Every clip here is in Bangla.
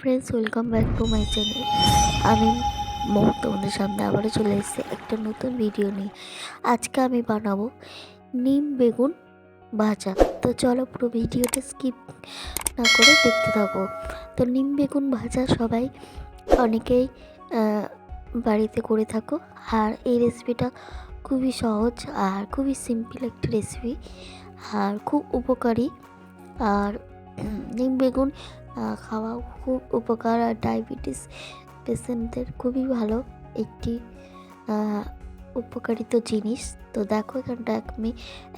Friends welcome back to my channel আমি মৌ তোমাদের সামনে আবারও চলে এসেছি একটা নতুন ভিডিও নিয়ে। আজকে আমি বানাবো নিম বেগুন ভাজা। তো চলো পুরো ভিডিওটা স্কিপ না করে দেখতে থাকো। তো নিম বেগুন ভাজা সবাই অনেকেই বাড়িতে করে থাকো। আর এই রেসিপিটা খুবই সহজ আর খুবই সিম্পল একটা রেসিপি আর খুব উপকারী। আর নিম বেগুন খাওয়া খুব উপকার। আর ডায়াবেটিস পেশেন্টদের খুবই ভালো একটি উপকারিত জিনিস। তো দেখো এখানটা আমি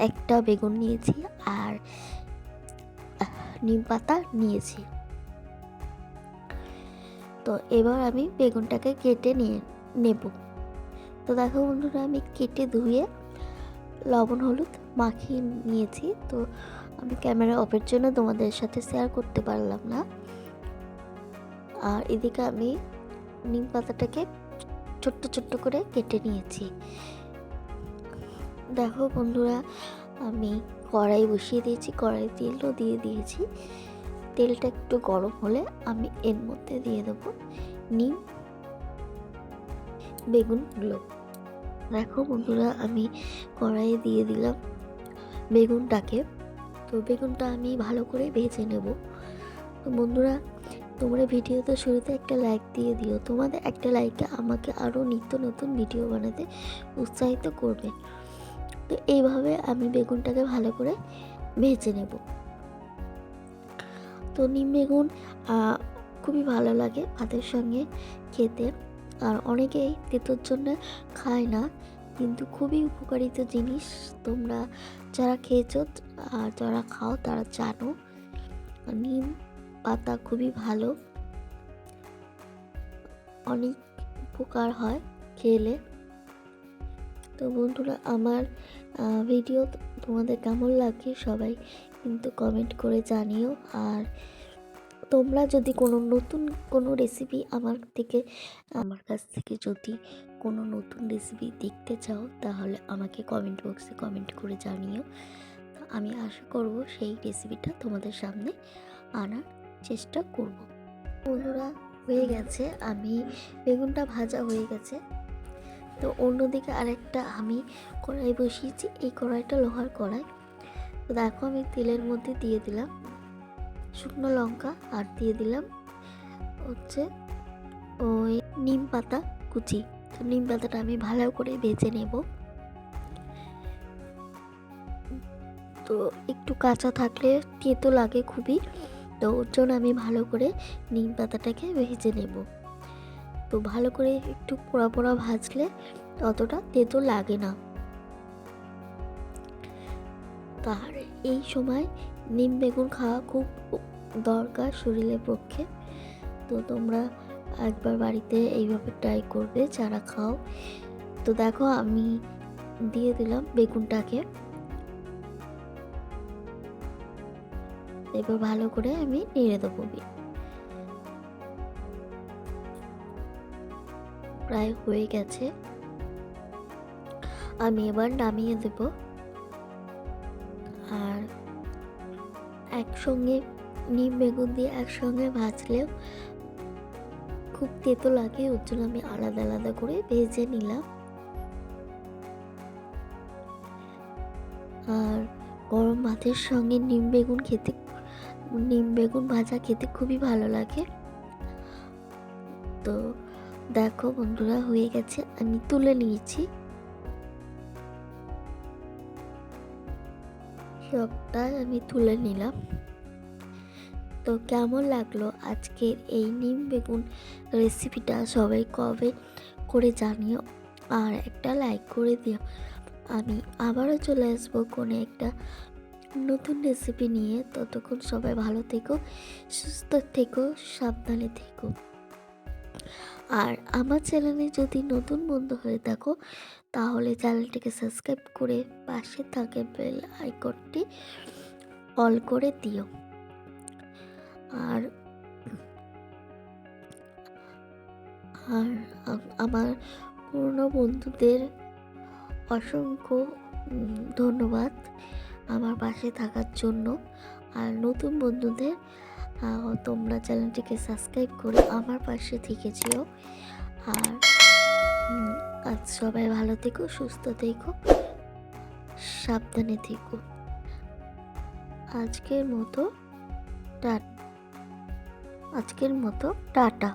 একটা বেগুন নিয়েছি আর নিম পাতা নিয়েছি। তো এবার আমি বেগুনটাকে কেটে নিয়ে নেব। তো দেখো বন্ধুরা, আমি কেটে ধুয়ে লবণ, হলুদ মাখিয়ে নিয়েছি। তো আমি ক্যামেরা অফের জন্য তোমাদের সাথে শেয়ার করতে পারলাম না। আর এদিকে আমি নিম পাতাটাকে ছোট্ট ছোট্ট করে কেটে নিয়েছি। দেখো বন্ধুরা, আমি কড়াই বসিয়ে দিয়েছি, কড়াই তেলও দিয়ে দিয়েছি। তেলটা একটু গরম হলে আমি এর মধ্যে দিয়ে দেবো নিম বেগুনগুলো দেখো বন্ধুরা, আমি কড়াইয়ে দিয়ে দিলাম বেগুনটাকে। তো বেগুনটা আমি ভালো করে ভেজে নেব। তো বন্ধুরা, তোমরা ভিডিওতে শুরুতে একটা লাইক দিয়ে দিও। তোমাদের একটা লাইকে আমাকে আরও নিত্য নতুন ভিডিও বানাতে উৎসাহিত করবে। তো এইভাবে আমি বেগুনটাকে ভালো করে ভেজে নেব। তো নিম বেগুন খুবই ভালো লাগে ভাতের সঙ্গে খেতে। আর অনেকেই তেতোর জন্য খায় না। কিন্তু খুবই উপকারিত জিনিস। তোমরা যারা খেয়েছো আর যারা খাও, তারা জানো, নিম পাতা খুবই ভালো। অনেক উপকার হয় খেলে। তো বন্ধুরা, আমার ভিডিও তোমাদের কেমন লাগে সবাই কিন্তু কমেন্ট করে জানিও। আর তোমরা যদি কোনো নতুন কোনো রেসিপি আমার থেকে, আমার কাছ থেকে যদি কোনো নতুন রেসিপি দেখতে চাও, তাহলে আমাকে কমেন্ট বক্সে কমেন্ট করে জানিও। আমি আশা করব সেই রেসিপিটা তোমাদের সামনে আনার চেষ্টা করব। বন্ধুরা, হয়ে গেছে। আমি বেগুনটা ভাজা হয়ে গেছে। তো অন্যদিকে আরেকটা আমি কড়াই বসিয়েছি। এই কড়াইটা লোহার কড়াই। তো দেখো আমি তেলের মধ্যে দিয়ে দিলাম শুকনো লঙ্কা আর দিয়ে দিলাম হচ্ছে ওই নিম পাতা কুচি। তো নিম পাতাটা আমি ভালো করে ভেজে নেব। তো একটু কাঁচা থাকলে তেতো লাগে খুবই, তো ওর জন্য আমি ভালো করে নিম পাতাটাকে ভেজে নেব। তো ভালো করে একটু পোড়া পোড়া ভাজলে অতটা তেতো লাগে না। তার এই সময় নিম বেগুন খাওয়া খুব দরকার শরীরের পক্ষে। তো তোমরা একবার বাড়িতে এইভাবে ট্রাই করবে যারা খাও। তো দেখো, আমি দিয়ে দিলাম বেগুনটাকে। এবার ভালো করে আমি নেড়ে দেবো প্রায় হয়ে গেছে। আমি এবার নামিয়ে দেব। আর একসঙ্গে নিম বেগুন দিয়ে একসঙ্গে ভাজলেও খুব তেতো লাগে, ওর জন্য আমি আলাদা আলাদা করে ভেজে নিলাম। আর গরম ভাতের সঙ্গে নিম বেগুন খেতে, নিম বেগুন ভাজা খেতে খুবই ভালো লাগে। তো দেখো বন্ধুরা, হয়ে গেছে, আমি তুলে নিয়েছি। সবটাই আমি তুলে নিলাম। তো কেমন লাগল আজকের এই নিম বেগুন রেসিপিটা সবাই কবে করে জানিও আর একটা লাইক করে দিও। আমি আবারও চলে আসব কোনো একটা নতুন রেসিপি নিয়ে। ততক্ষণ সবাই ভালো থেকো, সুস্থ থেকো, সাবধানে থেকো। আর আমার চ্যানেলে যদি নতুন বন্ধু হয়ে থাকো, তাহলে চ্যানেলটিকে সাবস্ক্রাইব করে পাশে থাকে বেল আইকনটি অল করে দিও। আর আর আমার পুরনো বন্ধুদের অসংখ্য ধন্যবাদ আমার পাশে থাকার জন্য। আর নতুন বন্ধুদের তোমরা চ্যানেলটিকে সাবস্ক্রাইব করে আমার পাশে থেকে যেও। আর আজ সবাই ভালো থেকো, সুস্থ থেকো, সাবধানে থেকো। আজকের মতো টা আজকের মতো টাটা।